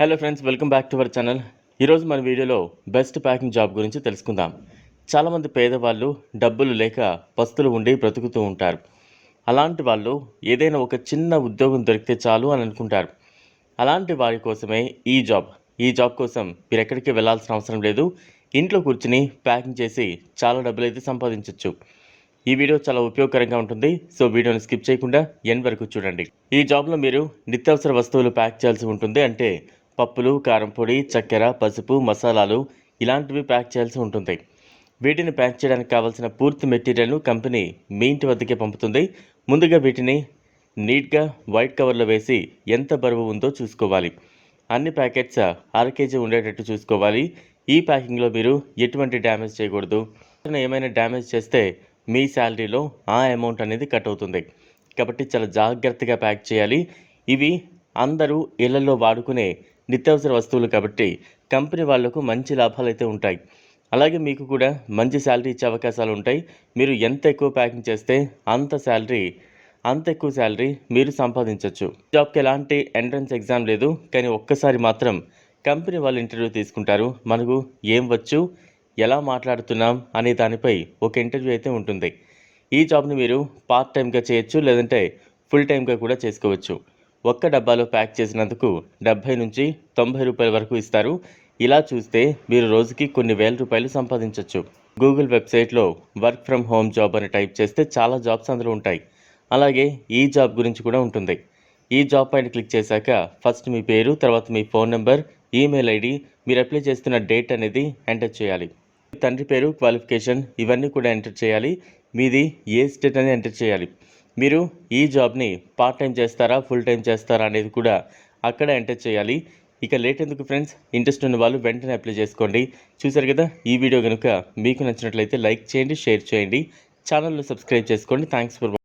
Hello friends welcome back to our channel ఈరోజు మన వీడియోలో బెస్ట్ ప్యాకింగ్ జాబ్ గురించి తెలుసుకుందాం. చాలామంది పేదవాళ్ళు డబ్బులు లేక పస్తులు ఉండి బ్రతుకుతూ ఉంటారు. అలాంటి వాళ్ళు ఏదైనా ఒక చిన్న ఉద్యోగం దొరికితే చాలు అని అనుకుంటారు. అలాంటి వారి కోసమే ఈ జాబ్ ఈ జాబ్ కోసం మీరు ఎక్కడికి వెళ్ళాల్సిన అవసరం లేదు. ఇంట్లో కూర్చుని ప్యాకింగ్ చేసి చాలా డబ్బులు అయితే సంపాదించవచ్చు ఈ వీడియో చాలా ఉపయోగకరంగా ఉంటుంది. సో వీడియోని స్కిప్ చేయకుండా ఎన్ వరకు చూడండి. ఈ జాబ్లో మీరు నిత్యావసర వస్తువులు ప్యాక్ చేయాల్సి ఉంటుంది అంటే పప్పులు కారం పొడి చక్కెర పసుపు మసాలాలు ఇలాంటివి ప్యాక్ చేయాల్సి ఉంటుంది. వీటిని ప్యాక్ చేయడానికి కావాల్సిన పూర్తి మెటీరియల్ను కంపెనీ మీ ఇంటి వద్దకే పంపుతుంది. ముందుగా వీటిని నీట్గా వైట్ కవర్లో వేసి ఎంత బరువు ఉందో చూసుకోవాలి. అన్ని ప్యాకెట్స్ అర కేజీ ఉండేటట్టు చూసుకోవాలి. ఈ ప్యాకింగ్లో మీరు ఎటువంటి డ్యామేజ్ చేయకూడదు. ఏమైనా డ్యామేజ్ చేస్తే మీ శాలరీలో ఆ అమౌంట్ అనేది కట్ అవుతుంది. కాబట్టి చాలా జాగ్రత్తగా ప్యాక్ చేయాలి. ఇవి అందరూ ఇళ్ళలో వాడుకునే నిత్యావసర వస్తువులు కాబట్టి కంపెనీ వాళ్ళకు మంచి లాభాలు అయితే ఉంటాయి. అలాగే మీకు కూడా మంచి శాలరీ ఇచ్చే అవకాశాలు ఉంటాయి. మీరు ఎంత ఎక్కువ ప్యాకింగ్ చేస్తే అంత శాలరీ అంత ఎక్కువ శాలరీ మీరు సంపాదించవచ్చు జాబ్కి ఎలాంటి ఎంట్రన్స్ ఎగ్జామ్ లేదు. కానీ ఒక్కసారి మాత్రం కంపెనీ వాళ్ళు ఇంటర్వ్యూ తీసుకుంటారు. మనకు ఏం వచ్చు ఎలా మాట్లాడుతున్నాం అనే దానిపై ఒక ఇంటర్వ్యూ అయితే ఉంటుంది. ఈ జాబ్ని మీరు పార్ట్ టైంగా చేయొచ్చు లేదంటే ఫుల్ టైంగా కూడా చేసుకోవచ్చు. ఒక్క డబ్బాలో ప్యాక్ చేసినందుకు డెబ్భై నుంచి తొంభై రూపాయల వరకు ఇస్తారు. ఇలా చూస్తే మీరు రోజుకి కొన్ని వేల రూపాయలు సంపాదించవచ్చు గూగుల్ వెబ్సైట్లో వర్క్ ఫ్రమ్ హోమ్ జాబ్ అని టైప్ చేస్తే చాలా జాబ్స్ అందులో ఉంటాయి. అలాగే ఈ జాబ్ గురించి కూడా ఉంటుంది. ఈ జాబ్ పైన క్లిక్ చేశాక ఫస్ట్ మీ పేరు తర్వాత మీ ఫోన్ నెంబర్ ఈమెయిల్ ఐడి మీరు అప్లై చేస్తున్న డేట్ అనేది ఎంటర్ చేయాలి. తండ్రి పేరు క్వాలిఫికేషన్ ఇవన్నీ కూడా ఎంటర్ చేయాలి. మీది ఏ స్టేట్ అనేది ఎంటర్ చేయాలి. మీరు ఈ జాబ్ని పార్ట్ టైం చేస్తారా ఫుల్ టైం చేస్తారా అనేది కూడా అక్కడ ఎంటర్ చేయాలి. ఇక లేట్ ఎందుకు ఫ్రెండ్స్ ఇంట్రెస్ట్ ఉన్న వాళ్ళు వెంటనే అప్లై చేసుకోండి. చూసారు కదా ఈ వీడియో కనుక మీకు నచ్చినట్లయితే లైక్ చేయండి షేర్ చేయండి. ఛానల్ను సబ్స్క్రైబ్ చేసుకోండి. Thanks for